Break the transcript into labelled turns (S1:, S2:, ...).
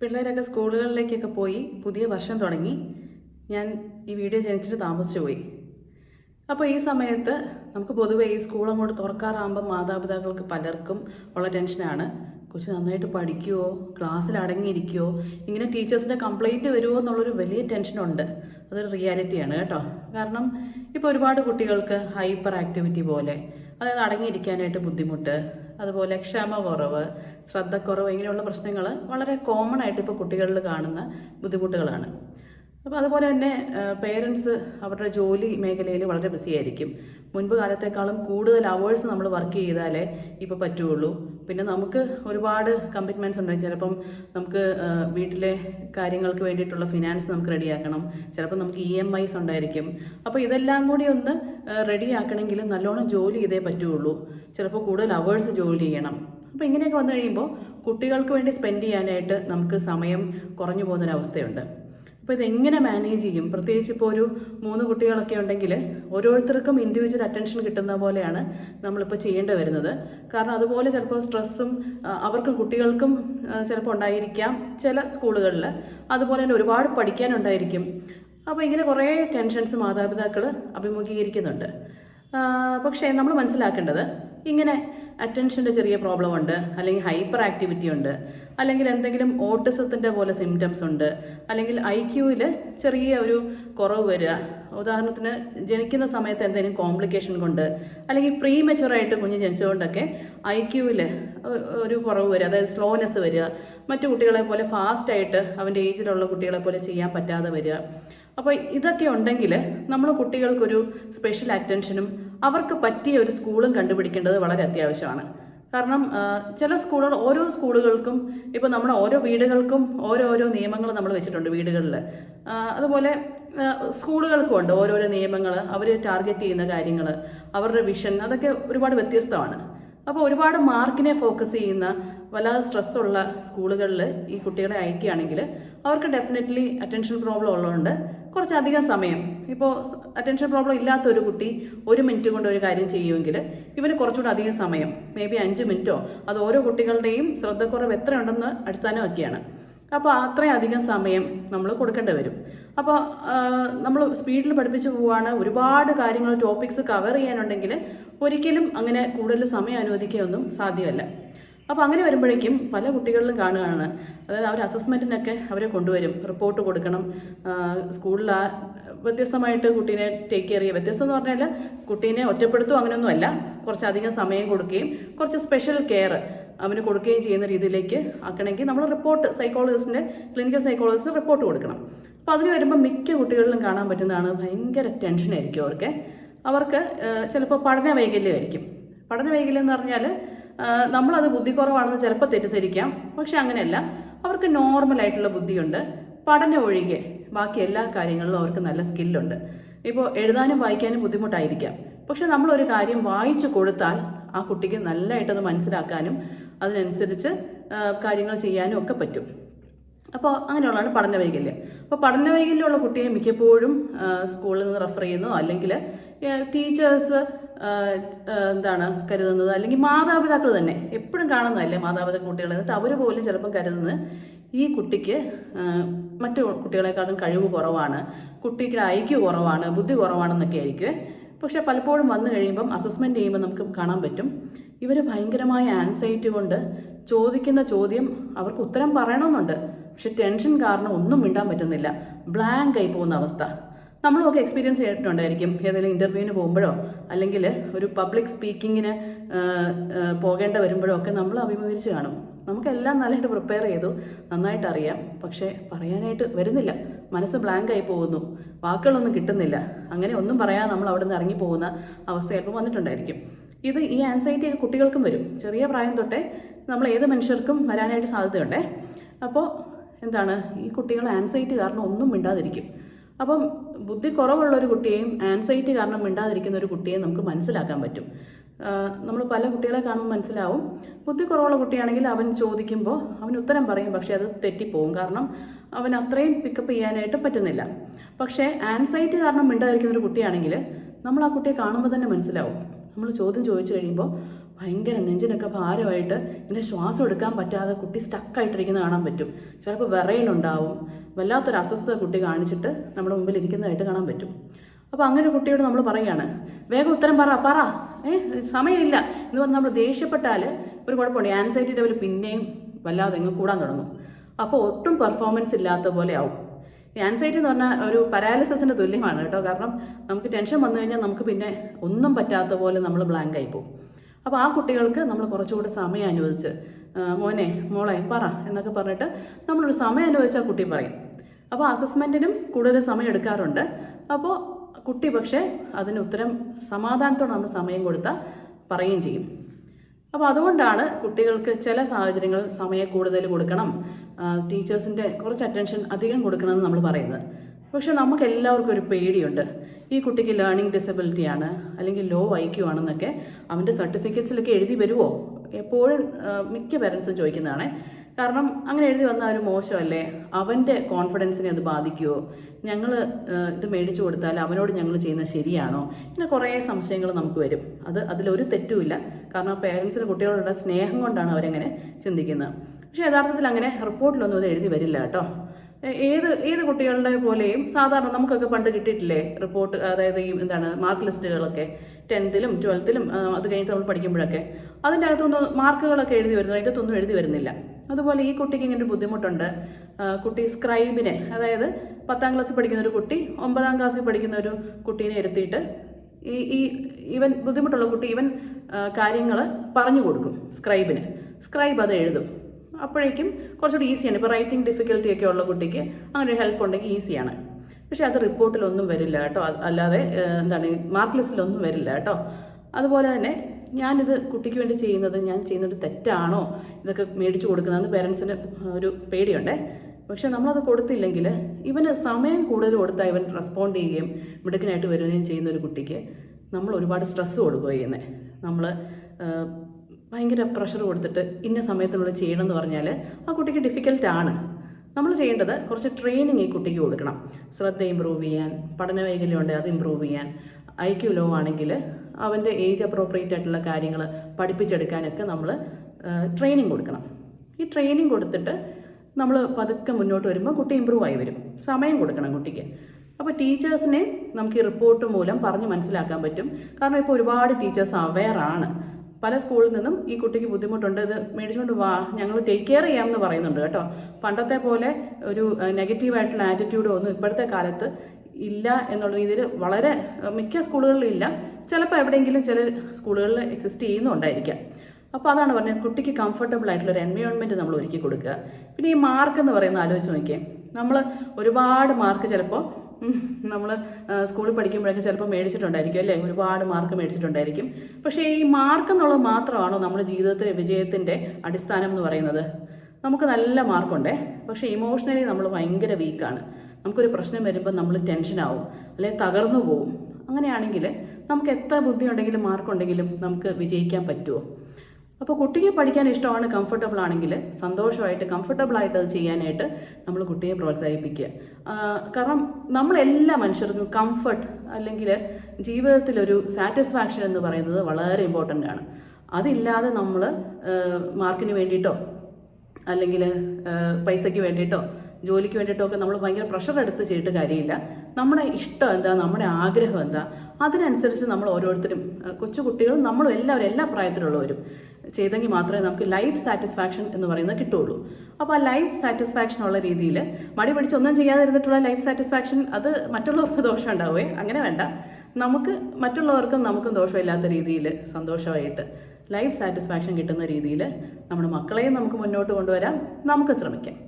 S1: പിള്ളേരൊക്കെ സ്കൂളുകളിലേക്കൊക്കെ പോയി പുതിയ വർഷം തുടങ്ങി. ഞാൻ ഈ വീഡിയോ ജനിച്ചിട്ട് താമസിച്ചു പോയി. അപ്പോൾ ഈ സമയത്ത് നമുക്ക് പൊതുവേ ഈ സ്കൂൾ അങ്ങോട്ട് തുറക്കാറാകുമ്പോൾ മാതാപിതാക്കൾക്ക് പലർക്കും ഉള്ള ടെൻഷനാണ് കൊച്ചു നന്നായിട്ട് പഠിക്കുമോ ക്ലാസ്സിൽ അടങ്ങിയിരിക്കുമോ ഇങ്ങനെ ടീച്ചേഴ്സിന്റെ കംപ്ലൈന്റ് വരുമോ എന്നുള്ളൊരു വലിയ ടെൻഷനുണ്ട് അതൊരു റിയാലിറ്റിയാണ് കേട്ടോ. കാരണം ഇപ്പോൾ ഒരുപാട് കുട്ടികൾക്ക് ഹൈപ്പർ ആക്ടിവിറ്റി പോലെ അതായത് അടങ്ങിയിരിക്കാനായിട്ട് ബുദ്ധിമുട്ട് അതുപോലെ ക്ഷമ കുറവ് ശ്രദ്ധക്കുറവ് ഇങ്ങനെയുള്ള പ്രശ്നങ്ങൾ വളരെ കോമൺ ആയിട്ട് ഇപ്പോൾ കുട്ടികളിൽ കാണുന്ന ബുദ്ധിമുട്ടുകളാണ്. അപ്പോൾ അതുപോലെ തന്നെ പേരൻസ് അവരുടെ ജോലി മേഖലയിൽ വളരെ ബിസി ആയിരിക്കും. മുൻപ് കാലത്തേക്കാളും കൂടുതൽ അവേഴ്സ് നമ്മൾ വർക്ക് ചെയ്താലേ ഇപ്പോൾ പറ്റുള്ളൂ. പിന്നെ നമുക്ക് ഒരുപാട് കമ്മിറ്റ്മെന്റ്സ് ഉണ്ടായി ചിലപ്പം നമുക്ക് വീട്ടിലെ കാര്യങ്ങൾക്ക് വേണ്ടിയിട്ടുള്ള ഫിനാൻസ് നമുക്ക് റെഡിയാക്കണം ചിലപ്പോൾ നമുക്ക് ഇ എം ഐസ് ഉണ്ടായിരിക്കും. അപ്പോൾ ഇതെല്ലാം കൂടി ഒന്ന് റെഡിയാക്കണമെങ്കിൽ നല്ലോണം ജോലി ചെയ്തേ പറ്റുള്ളൂ. ചിലപ്പോൾ കൂടുതൽ അവേഴ്സ് ജോലി ചെയ്യണം. അപ്പോൾ ഇങ്ങനെയൊക്കെ വന്നു കഴിയുമ്പോൾ കുട്ടികൾക്ക് വേണ്ടി സ്പെൻഡ് ചെയ്യാനായിട്ട് നമുക്ക് സമയം കുറഞ്ഞു പോകുന്നൊരവസ്ഥയുണ്ട്. അപ്പോൾ ഇതെങ്ങനെ മാനേജ് ചെയ്യും? പ്രത്യേകിച്ച് ഇപ്പോൾ ഒരു മൂന്ന് കുട്ടികളൊക്കെ ഉണ്ടെങ്കിൽ ഓരോരുത്തർക്കും ഇൻഡിവിജ്വൽ അറ്റൻഷൻ കിട്ടുന്ന പോലെയാണ് നമ്മളിപ്പോൾ ചെയ്യേണ്ടി വരുന്നത്. കാരണം അതുപോലെ ചിലപ്പോൾ സ്ട്രെസ്സും അവർക്കും കുട്ടികൾക്കും ചിലപ്പോൾ ഉണ്ടായിരിക്കാം ചില സ്കൂളുകളിൽ അതുപോലെ തന്നെ ഒരുപാട് പഠിക്കാനുണ്ടായിരിക്കും. അപ്പോൾ ഇങ്ങനെ കുറേ ടെൻഷൻസ് മാതാപിതാക്കൾ അഭിമുഖീകരിക്കുന്നുണ്ട്. പക്ഷേ നമ്മൾ മനസ്സിലാക്കേണ്ടത് ഇങ്ങനെ അറ്റൻഷന്റെ ചെറിയ പ്രോബ്ലം ഉണ്ട് അല്ലെങ്കിൽ ഹൈപ്പർ ആക്ടിവിറ്റി ഉണ്ട് അല്ലെങ്കിൽ എന്തെങ്കിലും ഓട്ടിസത്തിന്റെ പോലെ സിംറ്റംസ് ഉണ്ട് അല്ലെങ്കിൽ ഐ ക്യൂവിൽ ചെറിയ ഒരു കുറവ് വരിക. ഉദാഹരണത്തിന് ജനിക്കുന്ന സമയത്ത് എന്തെങ്കിലും കോംപ്ലിക്കേഷൻ കൊണ്ട് അല്ലെങ്കിൽ പ്രീ മെച്ചുറായിട്ട് കുഞ്ഞ് ജനിച്ചുകൊണ്ടൊക്കെ ഐ ക്യൂവിൽ ഒരു കുറവ് വരിക അതായത് സ്ലോനെസ് വരിക. മറ്റു കുട്ടികളെ പോലെ ഫാസ്റ്റായിട്ട് അവന്റെ ഏജിലുള്ള കുട്ടികളെ പോലെ ചെയ്യാൻ പറ്റാതെ വരിക. അപ്പോൾ ഇതൊക്കെ ഉണ്ടെങ്കിൽ നമ്മൾ കുട്ടികൾക്കൊരു സ്പെഷ്യൽ അറ്റൻഷനും അവർക്ക് പറ്റിയ ഒരു സ്കൂളും കണ്ടുപിടിക്കേണ്ടത് വളരെ അത്യാവശ്യമാണ്. കാരണം ചില സ്കൂളുകൾ ഓരോ സ്കൂളുകൾക്കും ഇപ്പോൾ നമ്മുടെ ഓരോ വീടുകൾക്കും ഓരോരോ നിയമങ്ങൾ നമ്മൾ വെച്ചിട്ടുണ്ട് വീടുകളിൽ അതുപോലെ സ്കൂളുകൾക്കും ഉണ്ട് ഓരോരോ നിയമങ്ങൾ അവർ ടാർഗറ്റ് ചെയ്യുന്ന കാര്യങ്ങൾ അവരുടെ വിഷൻ അതൊക്കെ ഒരുപാട് വ്യത്യസ്തമാണ്. അപ്പോൾ ഒരുപാട് മാർക്കിനെ ഫോക്കസ് ചെയ്യുന്ന വല്ലാതെ സ്ട്രെസ്സുള്ള സ്കൂളുകളിൽ ഈ കുട്ടികളെ അയക്കുകയാണെങ്കിൽ അവർക്ക് ഡെഫിനറ്റ്ലി അറ്റൻഷൻ പ്രോബ്ലം ഉള്ളതുകൊണ്ട് കുറച്ചധികം സമയം. ഇപ്പോൾ അറ്റൻഷൻ പ്രോബ്ലം ഇല്ലാത്ത ഒരു കുട്ടി ഒരു മിനിറ്റ് കൊണ്ട് ഒരു കാര്യം ചെയ്യുമെങ്കിൽ ഇവന് കുറച്ചുകൂടെ അധികം സമയം മേ ബി അഞ്ച് മിനിറ്റോ അത് ഓരോ കുട്ടികളുടെയും ശ്രദ്ധക്കുറവ് എത്രയുണ്ടെന്ന് അടിസ്ഥാനമാക്കിയാണ്. അപ്പോൾ അത്രയും അധികം സമയം നമ്മൾ കൊടുക്കേണ്ടി വരും. അപ്പോൾ നമ്മൾ സ്പീഡിൽ പഠിപ്പിച്ച് പോവുകയാണ് ഒരുപാട് കാര്യങ്ങൾ ടോപ്പിക്സ് കവർ ചെയ്യാനുണ്ടെങ്കിൽ ഒരിക്കലും അങ്ങനെ കൂടുതൽ സമയം അനുവദിക്കുകയൊന്നും സാധ്യമല്ല. അപ്പോൾ അങ്ങനെ വരുമ്പോഴേക്കും പല കുട്ടികളിലും കാണുകയാണ്. അതായത് അവർ അസസ്മെന്റിനൊക്കെ അവരെ കൊണ്ടുവരും. റിപ്പോർട്ട് കൊടുക്കണം. സ്കൂളിൽ ആ വ്യത്യസ്തമായിട്ട് കുട്ടീനെ ടേക്ക് കെയർ ചെയ്യുക. വ്യത്യസ്തം എന്ന് പറഞ്ഞാൽ കുട്ടീനെ ഒറ്റപ്പെടുത്തും അങ്ങനെയൊന്നുമല്ല കുറച്ചധികം സമയം കൊടുക്കുകയും കുറച്ച് സ്പെഷ്യൽ കെയർ അവന് കൊടുക്കുകയും ചെയ്യുന്ന രീതിയിലേക്ക് ആക്കണമെങ്കിൽ നമ്മൾ റിപ്പോർട്ട് സൈക്കോളജിസ്റ്റിന്റെ ക്ലിനിക്കൽ സൈക്കോളജിസ്റ്റിന് റിപ്പോർട്ട് കൊടുക്കണം. അപ്പോൾ അതിന് വരുമ്പോൾ മിക്ക കുട്ടികളിലും കാണാൻ പറ്റുന്നതാണ് ഭയങ്കര ടെൻഷനായിരിക്കും അവർക്ക്. അവർക്ക് ചിലപ്പോൾ പഠന വൈകല്യമായിരിക്കും പഠന വൈകല്യം എന്ന് പറഞ്ഞാൽ നമ്മളത് ബുദ്ധി കുറവാണെന്ന് ചിലപ്പോൾ തെറ്റിദ്ധരിക്കാം. പക്ഷെ അങ്ങനെയല്ല. അവർക്ക് നോർമലായിട്ടുള്ള ബുദ്ധിയുണ്ട്. പഠനം ഒഴികെ ബാക്കി എല്ലാ കാര്യങ്ങളിലും അവർക്ക് നല്ല സ്കില്ലുണ്ട്. ഇപ്പോൾ എഴുതാനും വായിക്കാനും ബുദ്ധിമുട്ടായിരിക്കാം. പക്ഷെ നമ്മളൊരു കാര്യം വായിച്ചു കൊടുത്താൽ ആ കുട്ടിക്ക് നല്ലതായിട്ടത് മനസ്സിലാക്കാനും അതിനനുസരിച്ച് കാര്യങ്ങൾ ചെയ്യാനും ഒക്കെ പറ്റും. അപ്പോൾ അങ്ങനെയുള്ളതാണ് പഠന വൈകല്യം അപ്പോൾ പഠന വൈകല്യമുള്ള കുട്ടിയെ മിക്കപ്പോഴും സ്കൂളിൽ നിന്ന് റെഫർ ചെയ്യുന്നു. അല്ലെങ്കിൽ ടീച്ചേഴ്സ് എന്താണ് കരുതുന്നത്? അല്ലെങ്കിൽ മാതാപിതാക്കൾ തന്നെ. എപ്പോഴും കാണുന്നതല്ലേ മാതാപിതാക്കൾ കുട്ടികളെ? എന്നിട്ട് അവർ പോലും ചിലപ്പം കരുതുന്നത് ഈ കുട്ടിക്ക് മറ്റു കുട്ടികളെക്കാളും കഴിവ് കുറവാണ്. കുട്ടിക്ക് ഐക്യു കുറവാണ് ബുദ്ധി കുറവാണെന്നൊക്കെ ആയിരിക്കും. പക്ഷെ പലപ്പോഴും വന്നു കഴിയുമ്പം അസസ്മെന്റ് ചെയ്യുമ്പോൾ നമുക്ക് കാണാൻ പറ്റും. ഇവർ ഭയങ്കരമായ ആൻസൈറ്റി കൊണ്ട് ചോദിക്കുന്ന ചോദ്യം അവർക്ക് ഉത്തരം പറയണമെന്നുണ്ട്. പക്ഷെ ടെൻഷൻ കാരണം ഒന്നും മിണ്ടാൻ പറ്റുന്നില്ല. ബ്ലാങ്ക് ആയി പോകുന്ന അവസ്ഥ. നമ്മളൊക്കെ എക്സ്പീരിയൻസ് ചെയ്തിട്ടുണ്ടായിരിക്കും. ഏതെങ്കിലും ഇന്റർവ്യൂവിന് പോകുമ്പോഴോ അല്ലെങ്കിൽ ഒരു പബ്ലിക് സ്പീക്കിങ്ങിന് പോകേണ്ട വരുമ്പോഴോ ഒക്കെ നമ്മൾ അഭിമുഖീകരിച്ച് കാണും. നമുക്കെല്ലാം നല്ലതായിട്ട് പ്രിപ്പയർ ചെയ്തു നന്നായിട്ട് അറിയാം. പക്ഷേ പറയാനായിട്ട് വരുന്നില്ല. മനസ്സ് ബ്ലാങ്ക് ആയി പോകുന്നു. വാക്കുകളൊന്നും കിട്ടുന്നില്ല. അങ്ങനെ ഒന്നും പറയാൻ നമ്മൾ അവിടെ നിന്ന് ഇറങ്ങി പോകുന്ന അവസ്ഥ ചിലപ്പോൾ വന്നിട്ടുണ്ടായിരിക്കും. ഇത് ഈ ആൻസൈറ്റി കുട്ടികൾക്കും വരും. ചെറിയ പ്രായം തൊട്ടേ നമ്മൾ ഏത് മനുഷ്യർക്കും വരാനായിട്ട് സാധ്യതയുണ്ടേ? അപ്പോൾ എന്താണ്? ഈ കുട്ടികൾ ആൻസൈറ്റി കാരണം ഒന്നും മിണ്ടാതിരിക്കും. അപ്പം ബുദ്ധി കുറവുള്ള ഒരു കുട്ടിയെയും ആൻസൈറ്റി കാരണം മിണ്ടാതിരിക്കുന്ന ഒരു കുട്ടിയെയും നമുക്ക് മനസ്സിലാക്കാൻ പറ്റും. നമ്മൾ പല കുട്ടികളെ കാണുമ്പോൾ മനസ്സിലാവും. ബുദ്ധി കുറവുള്ള കുട്ടിയാണെങ്കിൽ അവൻ ചോദിക്കുമ്പോൾ അവൻ ഉത്തരം പറയും പക്ഷേ അത് തെറ്റിപ്പോവും. കാരണം അവൻ അത്രയും പിക്കപ്പ് ചെയ്യാനായിട്ട് പറ്റുന്നില്ല. പക്ഷേ ആൻസൈറ്റി കാരണം മിണ്ടാതിരിക്കുന്ന ഒരു കുട്ടിയാണെങ്കിൽ നമ്മൾ ആ കുട്ടിയെ കാണുമ്പോൾ തന്നെ മനസ്സിലാവും. നമ്മൾ ചോദ്യം ചോദിച്ചു കഴിയുമ്പോൾ ഭയങ്കര നെഞ്ചിനൊക്കെ ഭാരമായിട്ട് ഇങ്ങനെ ശ്വാസം എടുക്കാൻ പറ്റാതെ കുട്ടി സ്റ്റക്കായിട്ടിരിക്കുന്നത് കാണാൻ പറ്റും. ചിലപ്പോൾ വിറയലുണ്ടാവും. വല്ലാത്തൊരു അസ്വസ്ഥത കുട്ടി കാണിച്ചിട്ട് നമ്മുടെ മുമ്പിൽ ഇരിക്കുന്നതായിട്ട് കാണാൻ പറ്റും. അപ്പോൾ അങ്ങനെ കുട്ടിയോട് നമ്മൾ പറയുകയാണ് വേഗം ഉത്തരം പറ പറ. ഏ സമയമില്ല. എന്ന് പറഞ്ഞ് നമ്മൾ ദേഷ്യപ്പെട്ടാൽ ഒരു കുഴപ്പമുണ്ട്. ആൻസൈറ്റി ലെവൽ പിന്നെയും വല്ലാതെ എങ്ങും കൂടാൻ തുടങ്ങും. അപ്പോൾ ഒട്ടും പെർഫോമൻസ് ഇല്ലാത്ത പോലെ ആവും. ആൻസൈറ്റി എന്ന് പറഞ്ഞാൽ ഒരു പരാലിസിന്റെ തുല്യമാണ് കേട്ടോ. കാരണം നമുക്ക് ടെൻഷൻ വന്നു കഴിഞ്ഞാൽ നമുക്ക് പിന്നെ ഒന്നും പറ്റാത്ത പോലെ നമ്മൾ ബ്ലാങ്ക് ആയി പോകും. അപ്പോൾ ആ കുട്ടികൾക്ക് നമ്മൾ കുറച്ചുകൂടി സമയം അനുവദിച്ച് മോനെ മോളെ പറ എന്നൊക്കെ പറഞ്ഞിട്ട് നമ്മളൊരു സമയം അനുവദിച്ചാൽ കുട്ടി പറയും. അപ്പോൾ അസസ്മെന്റിനും കൂടുതൽ സമയം എടുക്കാറുണ്ട്. അപ്പോൾ കുട്ടി പക്ഷേ അതിന് ഉത്തരം സമാധാനത്തോടെ നമ്മൾ സമയം കൊടുത്താൽ പറയുകയും ചെയ്യും. അപ്പോൾ അതുകൊണ്ടാണ് കുട്ടികൾക്ക് ചില സാഹചര്യങ്ങളിൽ സമയം കൂടുതൽ കൊടുക്കണം. ടീച്ചേഴ്സിന്റെ കുറച്ച് അറ്റൻഷൻ അധികം കൊടുക്കണമെന്ന് നമ്മൾ പറയുന്നത്. പക്ഷേ നമുക്ക് എല്ലാവർക്കും ഒരു പേടിയുണ്ട്. ഈ കുട്ടിക്ക് ലേണിംഗ് ഡിസബിലിറ്റി ആണ് അല്ലെങ്കിൽ ലോ ഐക്യു ആണെന്നൊക്കെ അവന്റെ സർട്ടിഫിക്കറ്റ്സിലൊക്കെ എഴുതി വരുമോ എപ്പോഴും മിക്ക പേരൻസും ചോദിക്കുന്നതാണ്. കാരണം അങ്ങനെ എഴുതി വന്നാൽ ഒരു മോശമല്ലേ? അവന്റെ കോൺഫിഡൻസിനെ അത് ബാധിക്കുമോ ഞങ്ങൾ ഇത് മേടിച്ചു കൊടുത്താൽ അവനോട് ഞങ്ങൾ ചെയ്യുന്നത് ശരിയാണോ? ഇങ്ങനെ കുറേ സംശയങ്ങൾ നമുക്ക് വരും. അത് അതിലൊരു തെറ്റുമില്ല. കാരണം പേരൻസിന് കുട്ടികളോടുള്ള സ്നേഹം കൊണ്ടാണ് അവരങ്ങനെ ചിന്തിക്കുന്നത്. പക്ഷേ യഥാർത്ഥത്തിൽ അങ്ങനെ റിപ്പോർട്ടിലൊന്നും അത് എഴുതി വരില്ല കേട്ടോ. ഏത് ഏത് കുട്ടികളുടെ പോലെയും സാധാരണ നമുക്കൊക്കെ പണ്ട് കിട്ടിയിട്ടില്ലേ റിപ്പോർട്ട് അതായത് ഈ എന്താണ് മാർക്ക് ലിസ്റ്റുകളൊക്കെ ടെൻത്തിലും ട്വൽത്തിലും അത് കഴിഞ്ഞിട്ട് നമ്മൾ പഠിക്കുമ്പോഴൊക്കെ. അതിന്റെ അകത്തൊന്നും മാർക്കുകളൊക്കെ എഴുതി വരുന്നു? അകത്തൊന്നും എഴുതി വരുന്നില്ല. അതുപോലെ ഈ കുട്ടിക്ക് ഇങ്ങനെ ഒരു ബുദ്ധിമുട്ടുണ്ട്. കുട്ടി സ്ക്രൈബിനെ അതായത് പത്താം ക്ലാസ്സിൽ പഠിക്കുന്ന ഒരു കുട്ടി ഒമ്പതാം ക്ലാസ്സിൽ പഠിക്കുന്ന ഒരു കുട്ടീനെ ഇരുത്തിയിട്ട് ഈ ഈ ഇവൻ ബുദ്ധിമുട്ടുള്ള കുട്ടി ഇവൻ കാര്യങ്ങൾ പറഞ്ഞു കൊടുക്കും സ്ക്രൈബിന് സ്ക്രൈബ് അത് എഴുതും. അപ്പോഴേക്കും കുറച്ചുകൂടി ഈസിയാണ് ഇപ്പോൾ റൈറ്റിംഗ് ഡിഫിക്കൽറ്റി ഒക്കെ ഉള്ള കുട്ടിക്ക് അങ്ങനെ ഒരു ഹെൽപ്പ് ഉണ്ടെങ്കിൽ ഈസിയാണ് പക്ഷേ അത് റിപ്പോർട്ടിലൊന്നും വരില്ല കേട്ടോ. അല്ലാതെ എന്താണ് മാർക്ക് ലിസ്റ്റിലൊന്നും വരില്ല കേട്ടോ. അതുപോലെ തന്നെ ഞാനിത് കുട്ടിക്ക് വേണ്ടി ചെയ്യുന്നത് ഞാൻ ചെയ്യുന്നത് തെറ്റാണോ? ഇതൊക്കെ മേടിച്ചു കൊടുക്കുന്നതെന്ന് പേരൻസിന് ഒരു പേടിയുണ്ടേ. പക്ഷെ നമ്മളത് കൊടുത്തില്ലെങ്കിൽ ഇവന് സമയം കൂടുതൽ കൊടുത്താൽ ഇവൻ റെസ്പോണ്ട് ചെയ്യുകയും മിടുക്കനായിട്ട് വരികയും ചെയ്യുന്ന ഒരു കുട്ടിക്ക് നമ്മൾ ഒരുപാട് സ്ട്രെസ്സ് കൊടുക്കുകയും ചെയ്യുന്നത്. നമ്മൾ ഭയങ്കര പ്രഷർ കൊടുത്തിട്ട് ഇന്ന സമയത്തിനുള്ളിൽ ചെയ്യണം എന്ന് പറഞ്ഞാൽ ആ കുട്ടിക്ക് ഡിഫിക്കൽട്ട് ആണ്. നമ്മൾ ചെയ്യേണ്ടത് കുറച്ച് ട്രെയിനിങ് ഈ കുട്ടിക്ക് കൊടുക്കണം. ശ്രദ്ധ ഇമ്പ്രൂവ് ചെയ്യാൻ പഠന വൈകല്യമുണ്ട് അത് ഇമ്പ്രൂവ് ചെയ്യാൻ. ഐ ക്യു ലോ ആണെങ്കിൽ അവന്റെ ഏജ് അപ്രോപ്രിയേറ്റ് ആയിട്ടുള്ള കാര്യങ്ങൾ പഠിപ്പിച്ചെടുക്കാനൊക്കെ നമ്മൾ ട്രെയിനിങ് കൊടുക്കണം. ഈ ട്രെയിനിങ് കൊടുത്തിട്ട് നമ്മൾ പതുക്കെ മുന്നോട്ട് വരുമ്പോൾ കുട്ടി ഇമ്പ്രൂവ് ആയി വരും. സമയം കൊടുക്കണം കുട്ടിക്ക്. അപ്പോൾ ടീച്ചേഴ്സിനെ നമുക്ക് ഈ റിപ്പോർട്ട് മൂലം പറഞ്ഞ് മനസ്സിലാക്കാൻ പറ്റും. കാരണം ഇപ്പോൾ ഒരുപാട് ടീച്ചേഴ്സ് അവെയറാണ് പല സ്കൂളിൽ നിന്നും ഈ കുട്ടിക്ക് ബുദ്ധിമുട്ടുണ്ട്. ഇത് മേടിച്ചുകൊണ്ട് വാ ഞങ്ങൾ ടേക്ക് കെയർ ചെയ്യാമെന്ന് പറയുന്നുണ്ട് കേട്ടോ. പണ്ടത്തെ പോലെ ഒരു നെഗറ്റീവായിട്ടുള്ള ആറ്റിറ്റ്യൂഡോ ഒന്നും ഇപ്പോഴത്തെ കാലത്ത് ഇല്ല എന്നുള്ള രീതിയിൽ വളരെ മിക്ക സ്കൂളുകളിലും ഇല്ല. ചിലപ്പോൾ എവിടെയെങ്കിലും ചില സ്കൂളുകളിൽ എക്സിസ്റ്റ് ചെയ്യുന്നുണ്ടായിരിക്കാം. അപ്പോൾ അതാണ് പറഞ്ഞത് കുട്ടിക്ക് കംഫർട്ടബിൾ ആയിട്ടുള്ള ഒരു എൻവയോൺമെന്റ് നമ്മൾ ഒരുക്കി കൊടുക്കുക. പിന്നെ ഈ മാർക്ക് എന്ന് പറയുന്ന ആലോചിച്ച് നോക്കിയേ നമ്മൾ ഒരുപാട് മാർക്ക് ചിലപ്പോൾ നമ്മൾ സ്കൂളിൽ പഠിക്കുമ്പോഴൊക്കെ ചിലപ്പോൾ മേടിച്ചിട്ടുണ്ടായിരിക്കും അല്ലേ? ഒരുപാട് മാർക്ക് മേടിച്ചിട്ടുണ്ടായിരിക്കും. പക്ഷേ ഈ മാർക്ക് എന്നുള്ളത് മാത്രമാണോ നമ്മുടെ ജീവിതത്തിലെ വിജയത്തിന്റെ അടിസ്ഥാനം എന്ന് പറയുന്നത്? നമുക്ക് നല്ല മാർക്കുണ്ടേ പക്ഷേ ഇമോഷണലി നമ്മൾ ഭയങ്കര വീക്കാണ് നമുക്കൊരു പ്രശ്നം വരുമ്പോൾ നമ്മൾ ടെൻഷനാവും അല്ലെങ്കിൽ തകർന്നു പോവും. അങ്ങനെയാണെങ്കിൽ നമുക്ക് എത്ര ബുദ്ധിയുണ്ടെങ്കിലും മാർക്കുണ്ടെങ്കിലും നമുക്ക് വിജയിക്കാൻ പറ്റുമോ അപ്പോൾ കുട്ടിക്ക് പഠിക്കാൻ ഇഷ്ടമാണ് കംഫർട്ടബിൾ ആണെങ്കിൽ സന്തോഷമായിട്ട് കംഫർട്ടബിൾ ആയിട്ട് അത് ചെയ്യാനായിട്ട് നമ്മൾ കുട്ടിയെ പ്രോത്സാഹിപ്പിക്കുക. കാരണം നമ്മളെല്ലാ മനുഷ്യർക്കും കംഫർട്ട് അല്ലെങ്കിൽ ജീവിതത്തിലൊരു സാറ്റിസ്ഫാക്ഷൻ എന്ന് പറയുന്നത് വളരെ ഇമ്പോർട്ടന്റ് ആണ്. അതില്ലാതെ നമ്മൾ മാർക്കിന് വേണ്ടിയിട്ടോ അല്ലെങ്കിൽ പൈസയ്ക്ക് വേണ്ടിയിട്ടോ ജോലിക്ക് വേണ്ടിയിട്ടോ ഒക്കെ നമ്മൾ ഭയങ്കര പ്രഷർ എടുത്ത് ചെയ്തിട്ട് കാര്യമില്ല. നമ്മുടെ ഇഷ്ടം എന്താ നമ്മുടെ ആഗ്രഹം എന്താ അതിനനുസരിച്ച് നമ്മൾ ഓരോരുത്തരും കൊച്ചു കുട്ടികളും നമ്മളും എല്ലാവരും എല്ലാ പ്രായത്തിലുള്ളവരും ചെയ്തെങ്കിൽ മാത്രമേ നമുക്ക് ലൈഫ് സാറ്റിസ്ഫാക്ഷൻ എന്ന് പറയുന്നത് കിട്ടുള്ളൂ അപ്പോൾ ആ ലൈഫ് സാറ്റിസ്ഫാക്ഷൻ ഉള്ള രീതിയിൽ മടി പിടിച്ച് ഒന്നും ചെയ്യാതിരുന്നിട്ടുള്ള ലൈഫ് സാറ്റിസ്ഫാക്ഷൻ അത് മറ്റുള്ളവർക്ക് ദോഷം ഉണ്ടാവുകയെ അങ്ങനെ വേണ്ട. നമുക്ക് മറ്റുള്ളവർക്കും നമുക്കും ദോഷമില്ലാത്ത രീതിയിൽ സന്തോഷമായിട്ട് ലൈഫ് സാറ്റിസ്ഫാക്ഷൻ കിട്ടുന്ന രീതിയിൽ നമ്മുടെ മക്കളെയും നമുക്ക് മുന്നോട്ട് കൊണ്ടുവരാം. നമുക്ക് ശ്രമിക്കാം.